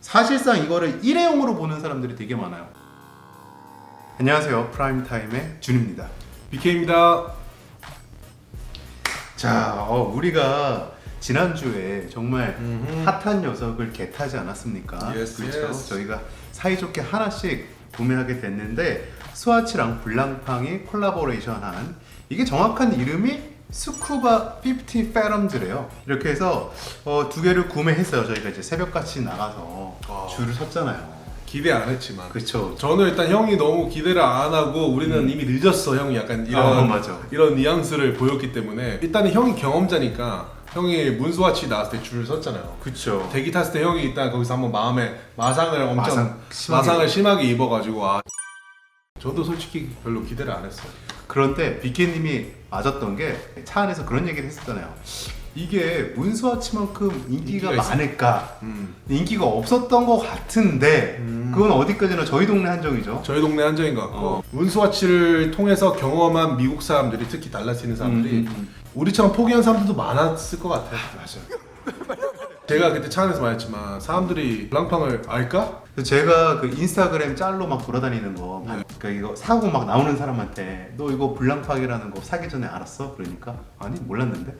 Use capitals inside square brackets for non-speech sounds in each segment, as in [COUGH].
사실상 이거를 일회용으로 보는 사람들이 되게 많아요. 안녕하세요. 프라임타임의 준입니다. BK입니다. 자, 어, 우리가 지난주에 정말 음흠. 핫한 녀석을 개타지 않았습니까? Yes, 그렇죠. yes. 저희가 사이좋게 하나씩 구매하게 됐는데 스와치랑 블랑팡이 콜라보레이션한 이게 정확한 이름이 스쿠바 50 페럼즈래요. 이렇게 해서 어, 두 개를 구매했어요. 저희가 이제 새벽같이 나가서 와. 줄을 섰잖아요. 기대 안 했지만 그렇죠. 저는 일단 형이 너무 기대를 안 하고 우리는 이미 늦었어 형이 약간 이런 아, 맞아. 이런 뉘앙스를 보였기 때문에 일단은 형이 경험자니까 형이 문수와치 나왔을 때 줄을 섰잖아요. 그렇죠. 대기 탔을 때 형이 일단 거기서 한번 마음에 마상을 엄청 마상 심하게 마상을 심하게 입어가지고 아 저도 솔직히 별로 기대를 안 했어요. 그런데 비케님이 맞았던 게 차 안에서 그런 얘기를 했었잖아요. 이게 문스와치만큼 인기가, 인기가. 많을까? 음. 인기가 없었던 것 같은데 음. 그건 어디까지나 저희 동네 한정이죠. 저희 동네 한정인 것 같고 어. 문수와치를 통해서 경험한 미국 사람들이 특히 달라스 있는 사람들이 음, 음, 우리처럼 포기한 사람들도 많았을 것 같아요. 맞아요. 제가 그때 차 안에서 말했지만 사람들이 블랑팡을 알까? 제가 그 인스타그램 짤로 막 돌아다니는 거, 네. 그러니까 이거 사고 막 나오는 사람한테 너 이거 블랑팍이라는 거 사기 전에 알았어? 그러니까 아니 몰랐는데.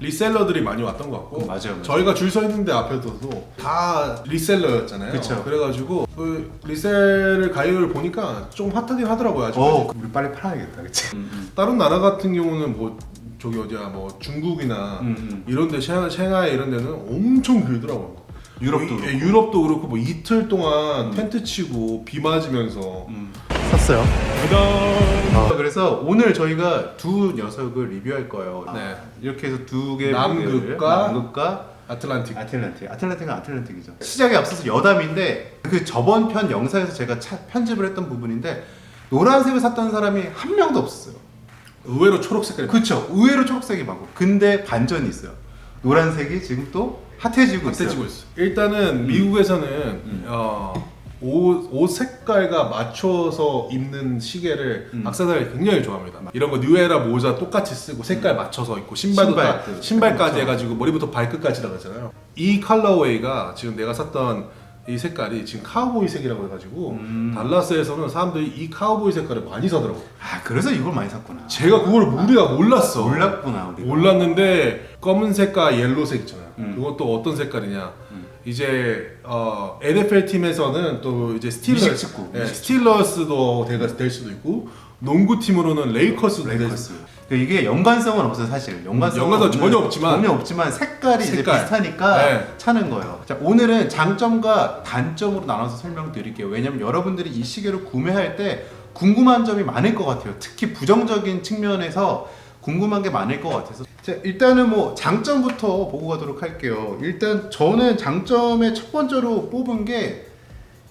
리셀러들이 많이 왔던 것 같고 음, 맞아요, 맞아요. 저희가 줄 서 있는데 앞에서도 다 리셀러였잖아요. 그쵸. 그래가지고 그 리셀 가격을 보니까 좀 핫하긴 하더라고요. 아직까지. 어, 우리 빨리 팔아야겠다, 그치? 음, 다른 나라 같은 경우는 뭐 저기 어디야 뭐 중국이나 음, 음. 이런 데 샹- 샹하이 이런 데는 엄청 길더라고요. 유럽도 뭐 이- 그렇고. 유럽도 그렇고 뭐 이틀 동안 텐트 치고 비 맞으면서 음. 샀어요. 어, 그래서 오늘 저희가 두 녀석을 리뷰할 거예요. 네. 이렇게 해서 두개 남극과 남극과 아틀란틱. 아틀란틱. 아틀란틱은 아틀란틱이죠. 시작에 앞서서 여담인데 그 저번 편 영상에서 제가 차- 편집을 했던 부분인데 노란색을 샀던 사람이 한 명도 없었어요. 의외로 초록 색깔. 그렇죠. 의외로 초록색이 많고. 근데 반전이 있어요. 노란색이 지금 또 핫해지고 있어요. 핫해지고 있어. 일단은 미국에서는 어, 옷, 옷 색깔과 맞춰서 입는 시계를 음. 박사들이 굉장히 좋아합니다. 이런 거 뉴에라 모자 똑같이 쓰고 색깔 맞춰서 입고 신발도 신발, 다 그, 신발까지 그렇죠. 해가지고 머리부터 발끝까지 나가잖아요. 이 컬러웨이가 지금 내가 샀던 이 색깔이 지금 카우보이 색이라고 해가지고 음. 달라스에서는 사람들이 이 카우보이 색깔을 많이 사더라고. 요아 그래서 이걸 많이 샀구나. 제가 그걸 우리가 몰랐어. 몰랐구나 우리. 몰랐는데 검은색과 옐로색 있잖아요. 음. 그것도 어떤 색깔이냐? 음. 이제 어, NFL 팀에서는 또 이제 스틸러스, 미식 축구, 예, 미식 스틸러스도 될, 될 수도 있고 농구 팀으로는 레이커스도 될 레이커스. 수도 있고. 그 이게 연관성은 없어요 사실. 연관성 연관성은 전혀 없지만 전혀 없지만 색깔이 이제 색깔. 비슷하니까 네. 차는 거예요. 자 오늘은 장점과 단점으로 나눠서 설명드릴게요. 왜냐면 여러분들이 이 시계를 구매할 때 궁금한 점이 많을 것 같아요. 특히 부정적인 측면에서 궁금한 게 많을 것 같아서 자, 일단은 뭐 장점부터 보고 가도록 할게요. 일단 저는 장점의 첫 번째로 뽑은 게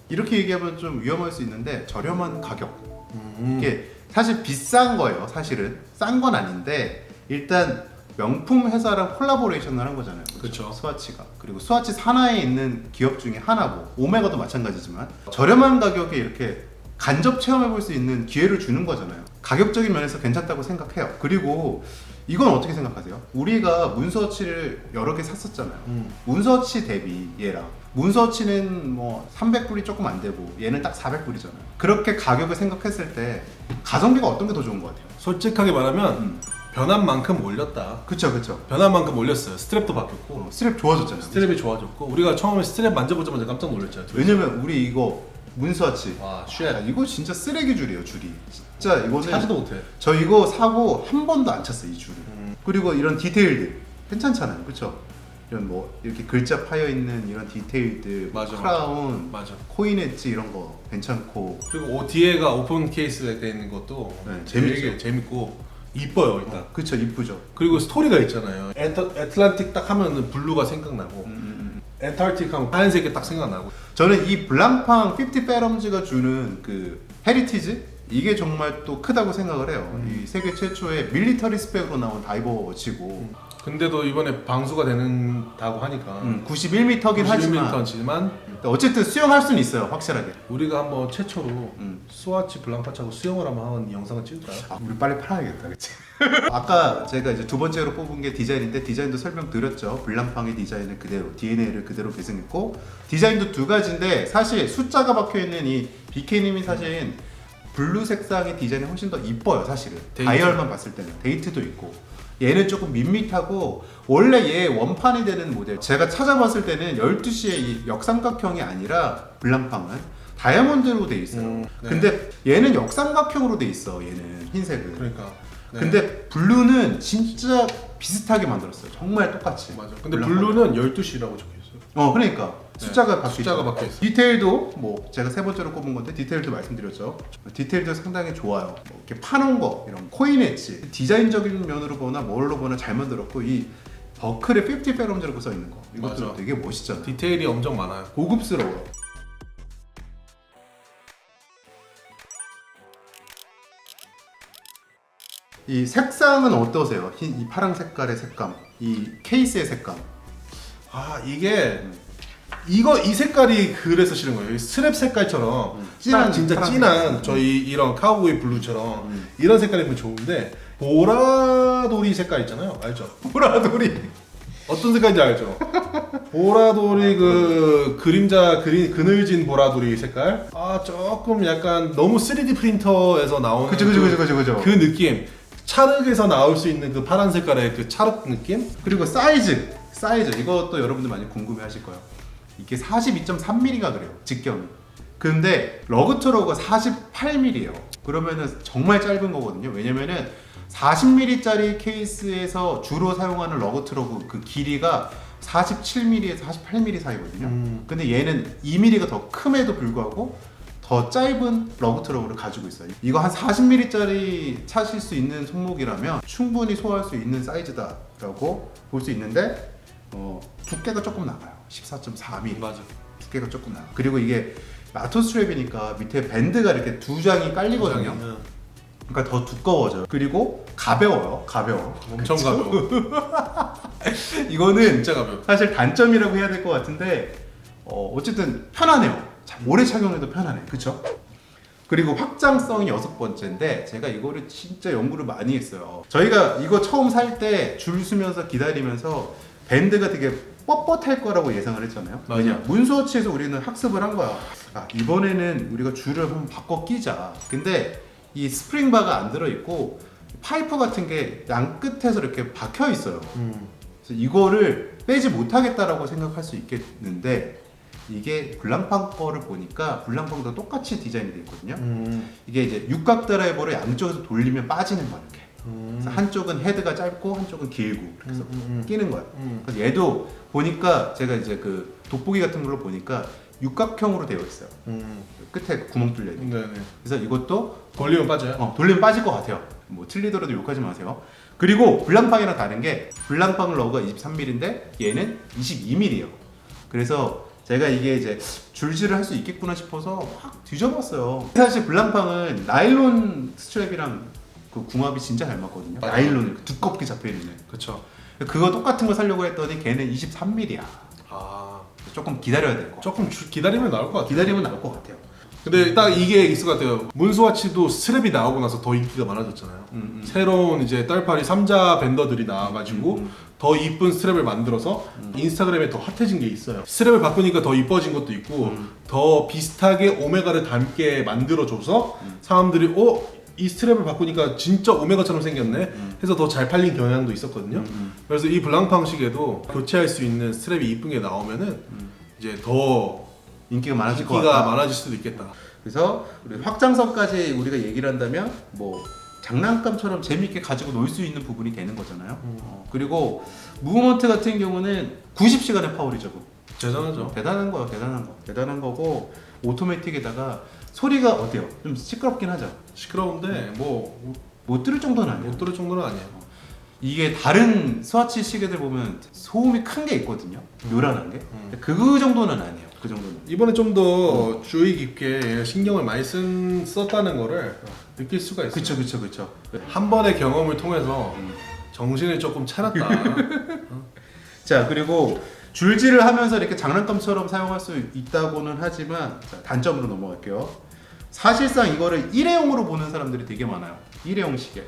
이렇게 얘기하면 좀 위험할 수 있는데 저렴한 가격. 음. 이게 사실 비싼 거예요. 사실은 싼 건 아닌데 일단 명품 회사랑 콜라보레이션을 한 거잖아요. 그쵸. 스와치가 그리고 스와치 산하에 있는 기업 중에 하나고 오메가도 마찬가지지만 저렴한 가격에 이렇게 간접 체험해 볼 수 있는 기회를 주는 거잖아요. 가격적인 면에서 괜찮다고 생각해요. 그리고 이건 어떻게 생각하세요? 우리가 문서치를 여러 개 샀었잖아요. 음. 문서치 대비 얘랑 문서치는 뭐 300불이 조금 안 되고 얘는 딱 400불이잖아요. 그렇게 가격을 생각했을 때 가성비가 어떤 게 더 좋은 것 같아요? 솔직하게 말하면 음. 변한 만큼 올렸다. 그쵸 그쵸. 변한 만큼 올렸어요. 스트랩도 바뀌었고 어, 스트랩 좋아졌잖아요. 스트랩이 좋아졌고 우리가 처음에 스트랩 만져보자마자 깜짝 놀랐잖아요. 왜냐면 우리 이거 문서치 와, 야, 쉣. 이거 진짜 쓰레기 줄이에요 줄이. 진짜 이거는 차지도 못해. 저 이거 사고 한 번도 안 찼어요 이 줄을. 음. 그리고 이런 디테일들 괜찮잖아요, 그렇죠? 이런 뭐 이렇게 글자 파여 있는 이런 디테일들, 맞아, 크라운, 맞아. 코인 엣지 이런 거 괜찮고 그리고 오, 뒤에가 오픈 케이스가 돼 있는 것도 네, 재밌죠. 재밌고 이뻐요 일단. 그쵸 이쁘죠. 그리고 스토리가 있잖아요. 애터, 애틀란틱 딱 하면은 블루가 생각나고 음, 음, 음. 엔타르틱 하면 하얀색이 딱 생각나고 저는 이 블랑팡 50 페럼즈가 주는 그 헤리티지 이게 정말 또 크다고 생각을 해요. 음. 이 세계 최초의 밀리터리 스펙으로 나온 다이버 워치고 근데도 이번에 방수가 되는다고 하니까 음, 91m긴 하지만 91m지만 어쨌든 수영할 수는 있어요 확실하게 우리가 한번 최초로 음. 스와치 블랑파 차고 수영을 한번 하는 영상을 찍을까요? 아, 우리 빨리 팔아야겠다 그치? [LAUGHS] 아까 제가 이제 두 번째로 뽑은 게 디자인인데 디자인도 설명드렸죠 블랑팡의 디자인을 그대로 DNA를 그대로 계승했고 디자인도 두 가지인데 사실 숫자가 박혀 있는 이 BK님이 사실 블루 색상의 디자인이 훨씬 더 이뻐요 사실은 데이트. 다이얼만 봤을 때는 데이트도 있고 얘는 조금 밋밋하고 원래 얘 원판이 되는 모델 제가 찾아봤을 때는 12시에 이 역삼각형이 아니라 블랑팡은 다이아몬드로 돼 있어요 음, 네. 근데 얘는 역삼각형으로 돼 있어 얘는 흰색은 그러니까 네. 근데 블루는 진짜 비슷하게 만들었어요 정말 똑같이 맞아. 근데. 블루는 12시라고 적혀 있어요. 어 그러니까 네, 숫자가 박혀 숫자가 있죠. 박혀 있어. 디테일도 뭐 제가 세 번째로 꼽은 건데 디테일도 말씀드렸죠. 디테일도 상당히 좋아요. 뭐 이렇게 파놓은 거 이런 코인 엣지 디자인적인 면으로 보나 뭘로 보나 잘 만들었고 이 버클에 50 페럼즈라고 써 있는 거 이것도 맞아. 되게 멋있잖아. 디테일이 엄청 많아요. 고급스러워. 이 색상은 어떠세요? 흰, 이 파랑 색깔의 색감, 이 케이스의 색감. 아 이게 이거 이 색깔이 그래서 싫은 거예요. 이 스랩 색깔처럼 음, 진한 진짜 파란색. 진한 저희 이런 카우보이 블루처럼 음. 이런 색깔이면 좋은데 보라돌이 색깔 있잖아요. 알죠? [LAUGHS] 보라돌이. 어떤 색깔인지 알죠? 보라돌이 그 그림자 그리, 그늘진 보라돌이 색깔. 아 조금 약간 너무 3D 프린터에서 나오는 그죠 그죠 그죠 그죠 그죠. 그 느낌. 찰흙에서 나올 수 있는 그 파란 색깔의 그 찰흙 느낌? 그리고 사이즈, 사이즈 이것도 여러분들 많이 궁금해 하실 거예요. 이게 42.3mm가 그래요 직경이. 근데 러그 트로가 48mm예요. 그러면은 정말 짧은 거거든요. 왜냐면은 40mm짜리 케이스에서 주로 사용하는 러그 트로그 그 길이가 47mm에서 48mm 사이거든요. 음. 근데 얘는 2mm가 더 큼에도 불구하고 더 짧은 러그 트러블을 가지고 있어요. 이거 한 40mm짜리 차실 수 있는 손목이라면 충분히 소화할 수 있는 사이즈다라고 볼 수 있는데 어, 두께가 조금 나가요. 14.4mm. 맞아. 두께가 조금 나가. 그리고 이게 라토 스트랩이니까 밑에 밴드가 이렇게 두 장이 깔리거든요. 응. 그러니까 더 두꺼워져요. 그리고 가벼워요. 가벼워. 엄청 가벼워. [LAUGHS] 이거는 진짜 가벼워. 사실 단점이라고 해야 될 것 같은데 어, 어쨌든 편하네요. 자, 오래 착용해도 편하네. 그쵸? 그리고 확장성이 여섯 번째인데 제가 이거를 진짜 연구를 많이 했어요. 저희가 이거 처음 살 때 줄 서면서 기다리면서 밴드가 되게 뻣뻣할 거라고 예상을 했잖아요. 맞아요. 왜냐 문수어치에서 우리는 학습을 한 거야. 아, 이번에는 우리가 줄을 한번 바꿔 끼자. 근데 이 스프링 바가 안 들어 있고 파이프 같은 게 양 끝에서 이렇게 박혀 있어요. 음. 그래서 이거를 빼지 못하겠다라고 생각할 수 있겠는데 이게 블랑팡 거를 보니까 블랑팡도 똑같이 디자인이 되어 있거든요. 음. 이게 이제 육각 드라이버를 양쪽에서 돌리면 빠지는 거야 이렇게. 음. 그래서 한쪽은 헤드가 짧고 한쪽은 길고 그래서 음, 음, 음. 끼는 거야. 음. 그래서 얘도 보니까 제가 이제 그 돋보기 같은 걸로 보니까 육각형으로 되어 있어요. 음. 끝에 구멍 뚫려 있는. 네네. 그래서 이것도 돌리면 빠져요. 어, 돌리면 빠질 것 같아요. 뭐 틀리더라도 욕하지 마세요. 그리고 블랑팡이랑 다른 게 블랑팡 러그가 23mm인데 얘는 22mm예요. 그래서 제가 이게 이제 줄질을 할 수 있겠구나 싶어서 확 뒤져봤어요. 사실 블랑팡은 나일론 스트랩이랑 그 궁합이 진짜 잘 맞거든요. 맞아요. 나일론을 두껍게 잡혀 있는. 그렇죠. 그거 똑같은 거 살려고 했더니 걔는 23mm야. 아 조금 기다려야 될것 같아요. 조금 주- 기다리면 나올 것 같아요. 기다리면 나올 것 같아요. 근데 딱 이게 있을 것 같아요. 문수와치도 스트랩이 나오고 나서 더 인기가 많아졌잖아요. 음, 음. 새로운 이제 딸파리 3자 밴더들이 나와가지고 음, 음. 더 이쁜 스트랩을 만들어서 인스타그램에 더 핫해진 게 있어요. 스트랩을 바꾸니까 더 이뻐진 것도 있고 음. 더 비슷하게 오메가를 닮게 만들어줘서 음. 사람들이 어? 이 스트랩을 바꾸니까 진짜 오메가처럼 생겼네 음. 해서 더 잘 팔린 경향도 있었거든요. 음, 음. 그래서 이 블랑팡식에도 교체할 수 있는 스트랩이 이쁜 게 나오면은 음. 이제 더 인기가 많아질 것 인기가 같다. 많아질 수도 있겠다. 그래서 우리 확장성까지 우리가 얘기를 한다면 뭐 장난감처럼 재밌게 가지고 놀 수 있는 부분이 되는 거잖아요. 음. 어, 그리고 무브먼트 같은 경우는 90시간의 파워리죠. 대단하죠. 대단한 거요, 대단한 거, 대단한 거고 오토매틱에다가 소리가 어때요? 좀 시끄럽긴 하죠. 시끄러운데 뭐 못 들을 정도는 아니에요. 못 들을 정도는 아니에요. 이게 다른 스와치 시계들 보면 소음이 큰 게 있거든요. 요란한 게. 음. 근데 그 정도는 아니에요. 그 정도는. 이번에 좀 더 주의 깊게 신경을 많이 쓴 썼다는 거를 느낄 수가 있어요. 그쵸, 그쵸, 그쵸. 한 번의 경험을 통해서 음. 정신을 조금 차렸다. [LAUGHS] 자 그리고 줄질을 하면서 이렇게 장난감처럼 사용할 수 있다고는 하지만 자, 단점으로 넘어갈게요. 사실상 이거를 일회용으로 보는 사람들이 되게 많아요. 일회용 시계.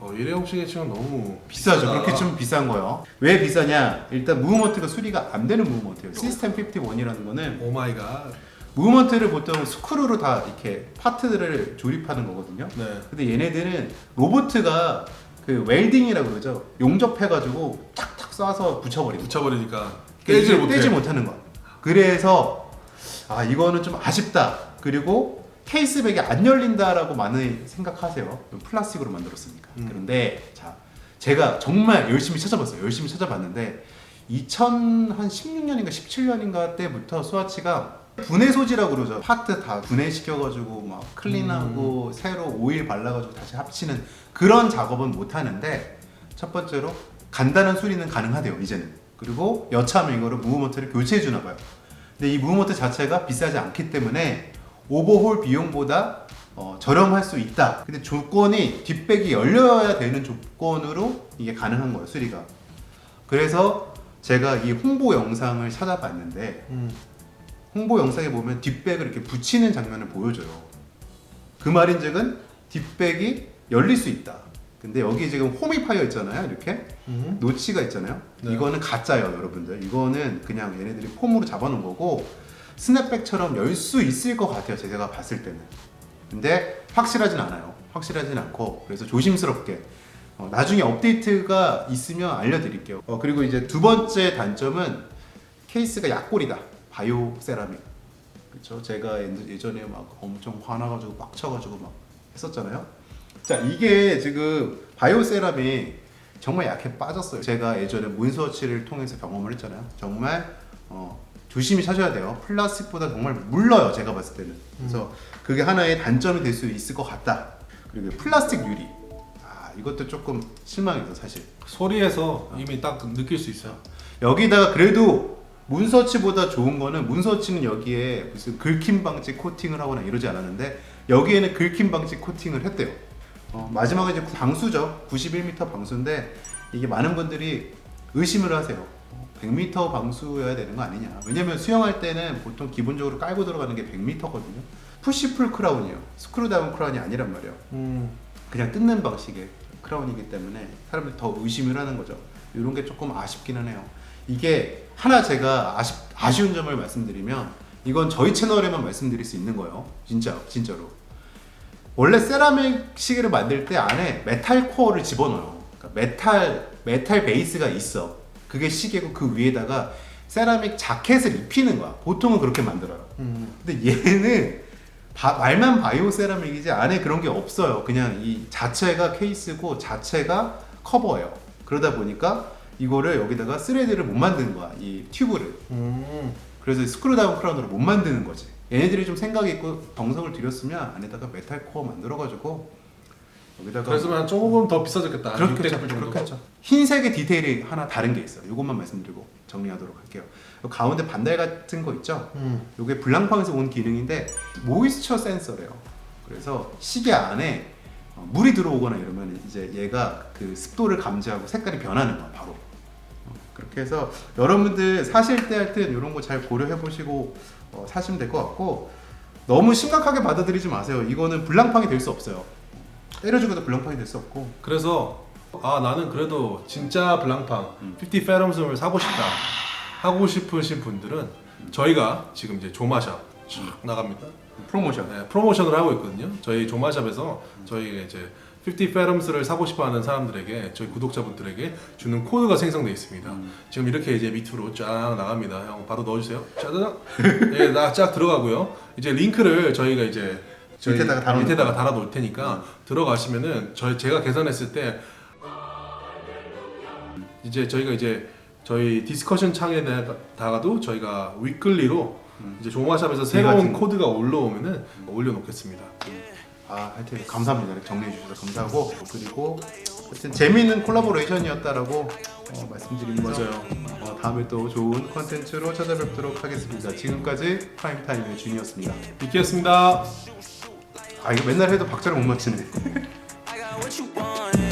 어, 일회용 시계 치면 너무 비싸죠. 그렇게 좀 비싼 거예요. 왜 비싸냐? 일단 무브먼트가 수리가 안 되는 무브먼트예요. 시스템 51이라는 거는 오 마이 갓. 무브먼트를 보통 스크루로 다 이렇게 파트들을 조립하는 거거든요. 네. 근데 얘네들은 로보트가 그 웰딩이라고 그러죠. 용접해가지고 탁탁 쏴서 거예요. 붙여버리니까 깨지 깨질 못해. 떼지 못하는 거. 그래서 아 이거는 좀 아쉽다. 그리고 케이스백이 안 열린다라고 많이 생각하세요. 플라스틱으로 만들었으니까. 음. 그런데 자 제가 정말 열심히 찾아봤어요. 열심히 찾아봤는데 2016년인가 17년인가 때부터 스와치가 분해 소지라고 그러죠. 파트 다 분해시켜가지고 막 클린하고 새로 오일 발라가지고 다시 합치는 그런 작업은 못 하는데 첫 번째로 간단한 수리는 가능하대요 이제는. 그리고 여차하면 이거를 무브먼트를 교체해 주나 봐요. 근데 이 무브먼트 자체가 비싸지 않기 때문에 오버홀 비용보다 어, 저렴할 수 있다. 근데 조건이 뒷백이 열려야 되는 조건으로 이게 가능한 거예요 수리가. 그래서 제가 이 홍보 영상을 찾아봤는데 음. 홍보 영상에 보면 뒷백을 이렇게 붙이는 장면을 보여줘요. 그 말인즉은 뒷백이 열릴 수 있다. 근데 여기 지금 홈이 파여 있잖아요. 이렇게 음. 노치가 있잖아요. 네. 이거는 가짜예요, 여러분들. 이거는 그냥 얘네들이 폼으로 잡아놓은 거고 스냅백처럼 열 수 있을 것 같아요. 제가 봤을 때는. 근데 확실하진 않아요. 확실하진 않고 그래서 조심스럽게 어, 나중에 업데이트가 있으면 알려드릴게요. 어, 그리고 이제 두 번째 단점은 케이스가 약골이다. 바이오 세라믹. 그렇죠. 제가 예- 예전에 막 엄청 화나가지고 빡쳐가지고 막 했었잖아요. 자 이게 지금 바이오 세라믹 정말 약해 빠졌어요. 제가 예전에 문서치를 통해서 경험을 했잖아요. 정말 어, 조심히 찾아야 돼요. 플라스틱보다 정말 물러요. 제가 봤을 때는. 그래서 그게 하나의 단점이 될 수 있을 것 같다. 그리고 플라스틱 유리. 아 이것도 조금 실망했어 사실. 소리에서 이미 딱 느낄 수 있어요. 여기다가 그래도 문서치보다 좋은 거는 문서치는 여기에 무슨 긁힘 방지 코팅을 하거나 이러지 않았는데 여기에는 긁힘 방지 코팅을 했대요. 어, 마지막에 이제 방수죠. 91m 방수인데 이게 많은 분들이 의심을 하세요. 100m 방수여야 되는 거 아니냐. 왜냐면 수영할 때는 보통 기본적으로 깔고 들어가는 게 100m거든요. 푸시풀 크라운이에요. 스크루다운 크라운이 아니란 말이에요. 음. 그냥 뜯는 방식의 크라운이기 때문에 사람들이 더 의심을 하는 거죠. 이런 게 조금 아쉽기는 해요. 이게 하나 제가 아쉽, 아쉬운 점을 말씀드리면 이건 저희 채널에만 말씀드릴 수 있는 거예요. 진짜 진짜로. 원래 세라믹 시계를 만들 때 안에 메탈 코어를 집어넣어요. 그러니까 메탈 메탈 베이스가 있어. 그게 시계고 그 위에다가 세라믹 자켓을 입히는 거야. 보통은 그렇게 만들어요. 음. 근데 얘는 바- 말만 바이오 세라믹이지 안에 그런 게 없어요. 그냥 이 자체가 케이스고 자체가 커버예요. 그러다 보니까 이거를 여기다가 스레드를 못 만드는 거야. 이 튜브를. 음. 그래서 스크루다운 크라운으로 못 만드는 거지. 얘네들이 좀 생각이 있고 정성을 들였으면 안에다가 메탈 코어 만들어가지고 여기다가 그래서만 조금 더 비싸졌겠다. 한 그렇겠죠. 600불 정도. 그렇겠죠. 흰색의 디테일이 하나 다른 게 있어요. 이것만 말씀드리고 정리하도록 할게요. 요 가운데 반달 같은 거 있죠? 음. 이게 블랑팡에서 온 기능인데 모이스처 센서래요. 그래서 시계 안에 어, 물이 들어오거나 이러면 이제 얘가 그 습도를 감지하고 색깔이 변하는 거야 바로. 어, 그렇게 해서 여러분들 사실 때 할 때 이런 거 잘 고려해 보시고 어, 사시면 될 것 같고 너무 심각하게 받아들이지 마세요. 이거는 블랑팡이 될 수 없어요. 때려주고도 블랑팡이 될 수 없고 그래서 아 나는 그래도 진짜 블랑팡 음. 50 페럼섬을 사고 싶다 하고 싶으신 분들은 저희가 지금 이제 조마샵 쫙 나갑니다. 프로모션. 네, 프로모션을 하고 있거든요. 저희 조마샵에서 저희 이제 50 페럼스를 사고 싶어하는 사람들에게 저희 구독자분들에게 주는 코드가 생성돼 있습니다. 음. 지금 이렇게 이제 밑으로 쫙 나갑니다. 형 바로 넣어주세요. 짜자잔. [LAUGHS] 예, 나쫙 들어가고요. 이제 링크를 저희가 이제 저희 밑에다가 달아놓을 밑에다가. 달아 놓을 테니까 들어가시면은 저희 제가 계산했을 때 이제 저희가 이제 저희 디스커션 창에다가도 저희가 위클리로 음. 이제 조마샵에서 이 새로운 같은 거. 코드가 올라오면은 올려놓겠습니다. 아, 하여튼 감사합니다. 이렇게 정리해 주셔서 감사하고 그리고 하여튼 재미있는 콜라보레이션이었다라고 어, 말씀드리는 거죠. 어, 다음에 또 좋은 컨텐츠로 찾아뵙도록 하겠습니다. 지금까지 프라임타임의 준이었습니다. 이키였습니다. 아 이거 맨날 해도 박자를 못 맞추네. [LAUGHS] I got what you want.